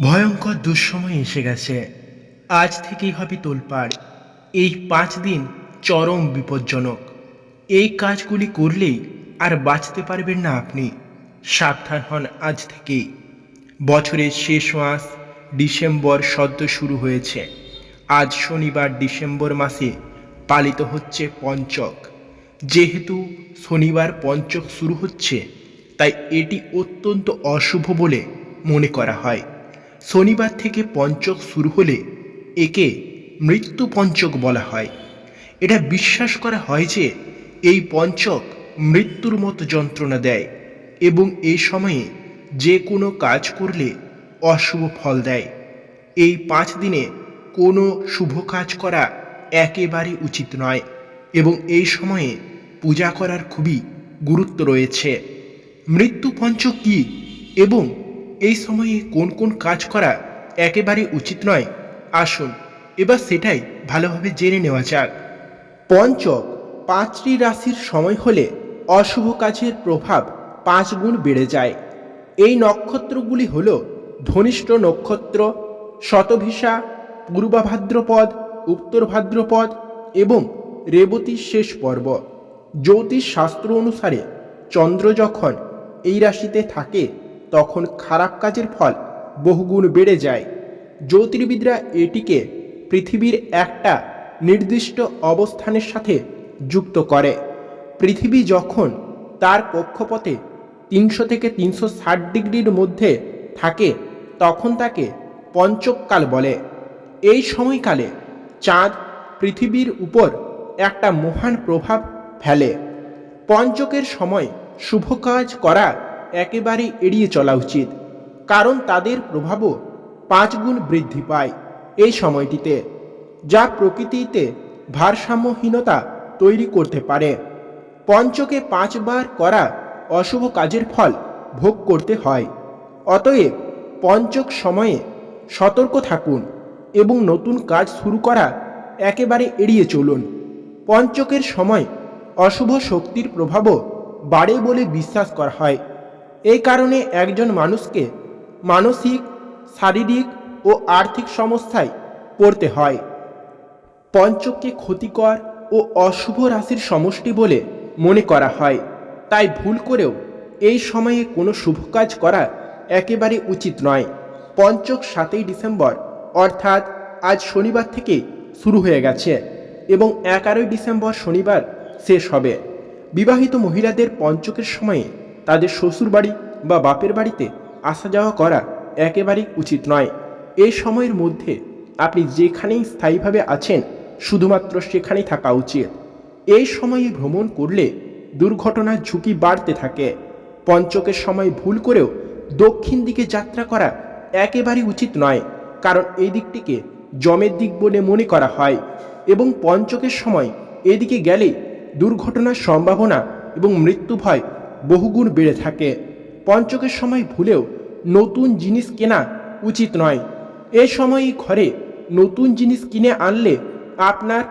ভয়ঙ্কর দুঃসময় এসে গেছে। আজ থেকেই হবে তোলপাড়। এই পাঁচ দিন চরম বিপজ্জনক। এই কাজগুলি করলেই আর বাঁচতে পারবেন না আপনি। সাবধান হন আজ থেকেই। বছরের শেষ মাস ডিসেম্বর সদ্য শুরু হয়েছে। আজ শনিবার ডিসেম্বর মাসে পালিত হচ্ছে পঞ্চক। যেহেতু শনিবার পঞ্চক শুরু হচ্ছে, তাই এটি অত্যন্ত অশুভ বলে মনে করা হয়। শনিবার থেকে পঞ্চক শুরু হলে একে মৃত্যু পঞ্চক বলা হয়। এটা বিশ্বাস করা হয় যে এই পঞ্চক মৃত্যুর মতো যন্ত্রণা দেয় এবং এই সময়ে যে কোনো কাজ করলে অশুভ ফল দেয়। এই পাঁচ দিনে কোনো শুভ কাজ করা একেবারে উচিত নয় এবং এই সময়ে পূজা করার খুবই গুরুত্ব রয়েছে। মৃত্যু পঞ্চক কী এবং এই সময়ে কোন কোন কাজ করা একেবারে উচিত নয়। আসুন, এবার সেটাই ভালোভাবে জেনে নেওয়া যাক। পঞ্চক, পাঁচটি রাশির সময় হলে অশুভ কাজের প্রভাব পাঁচ গুণ বেড়ে যায়। এই নক্ষত্রগুলি হল ধনিষ্ঠ নক্ষত্র শতভিসা পূর্বা ভাদ্রপদ উত্তর ভাদ্রপদ এবং রেবতীর শেষ পর্ব। জ্যোতিষ শাস্ত্র অনুসারে চন্দ্র যখন এই রাশিতে থাকে তখন খারাপ কাজের ফল বহুগুণ বেড়ে যায়। জ্যোতির্বিদরা এটিকে পৃথিবীর একটা নির্দিষ্ট অবস্থানের সাথে যুক্ত করে। পৃথিবী যখন তার কক্ষপথে তিনশো থেকে তিনশো ষাট ডিগ্রির মধ্যে থাকে, তখন তাকে পঞ্চককাল বলে। এই সময়কালে চাঁদ পৃথিবীর উপর একটা মহান প্রভাব ফেলে। পঞ্চকের সময় শুভ কাজ করা একেবারেই এড়িয়ে চলা উচিত। কারণ তাদের প্রভাবও পাঁচ গুণ বৃদ্ধি পায় এই সময়টিতে, যা প্রকৃতিতে ভারসাম্যহীনতা তৈরি করতে পারে। পঞ্চকে পাঁচবার করা অশুভ কাজের ফল ভোগ করতে হয়। অতএব পঞ্চক সময়ে সতর্ক থাকুন এবং নতুন কাজ শুরু করা একেবারে এড়িয়ে চলুন। পঞ্চকের সময় অশুভ শক্তির প্রভাবও বাড়ে বলে বিশ্বাস করা হয়। এই কারণে একজন মানুষকে মানসিক, শারীরিক ও আর্থিক সমস্যায় পড়তে হয়। পঞ্চককে ক্ষতিকর ও অশুভ রাশির সমষ্টি বলে মনে করা হয়। তাই ভুল করেও এই সময়ে কোনো শুভ কাজ করা একেবারে উচিত নয়। পঞ্চক সাতই ডিসেম্বর, অর্থাৎ আজ শনিবার থেকে শুরু হয়ে গেছে এবং এগারোই ডিসেম্বর শনিবার শেষ হবে। বিবাহিত মহিলাদের পঞ্চকের সময়ে তাদের শ্বশুরবাড়ি বা বাপের বাড়িতে আসা যাওয়া করা একেবারেই উচিত নয়। এই সময়ের মধ্যে আপনি যেখানেই স্থায়ীভাবে আছেন, শুধুমাত্র সেখানেই থাকা উচিত। এই সময়ে ভ্রমণ করলে দুর্ঘটনার ঝুঁকি বাড়তে থাকে। পঞ্চকের সময় ভুল করেও দক্ষিণ দিকে যাত্রা করা একেবারেই উচিত নয়, কারণ এই দিকটিকে জমের দিক বলে মনে করা হয় এবং পঞ্চকের সময় এদিকে গেলে দুর্ঘটনার সম্ভাবনা এবং মৃত্যু ভয় বহুগুণ বেড়ে থাকে। পঞ্চকের সময় ভুলেও নতুন জিনিস কেনা উচিত নয়। এ সময় ঘরে নতুন জিনিস কিনে আনলে আপনার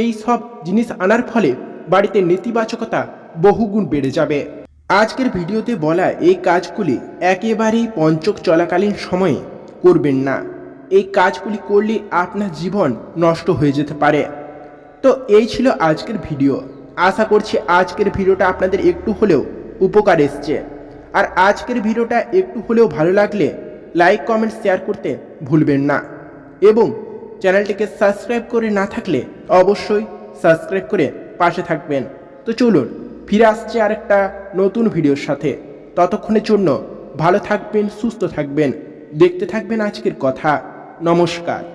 এই সব জিনিস আনার ফলে বাড়িতে নেতিবাচকতা বহুগুণ বেড়ে যাবে। আজকের ভিডিওতে বলা এই কাজগুলি একেবারেই পঞ্চক চলাকালীন সময়ে করবেন না। এই কাজগুলি করলে আপনার জীবন নষ্ট হয়ে যেতে পারে। তো এই ছিল আজকের ভিডিও। আশা করছি আজকের ভিডিওটা আপনাদের একটু হলেও উপকার এসছে। আর আজকের ভিডিওটা একটু হলেও ভালো লাগলে লাইক, কমেন্ট, শেয়ার করতে ভুলবেন না। এবং চ্যানেলটিকে সাবস্ক্রাইব করে না থাকলে অবশ্যই সাবস্ক্রাইব করে পাশে থাকবেন। তো চলুন, ফিরে আসছে আরেকটা নতুন ভিডিওর সাথে। ততক্ষণের জন্য ভালো থাকবেন, সুস্থ থাকবেন। দেখতে থাকবেন আজকের কথা। নমস্কার।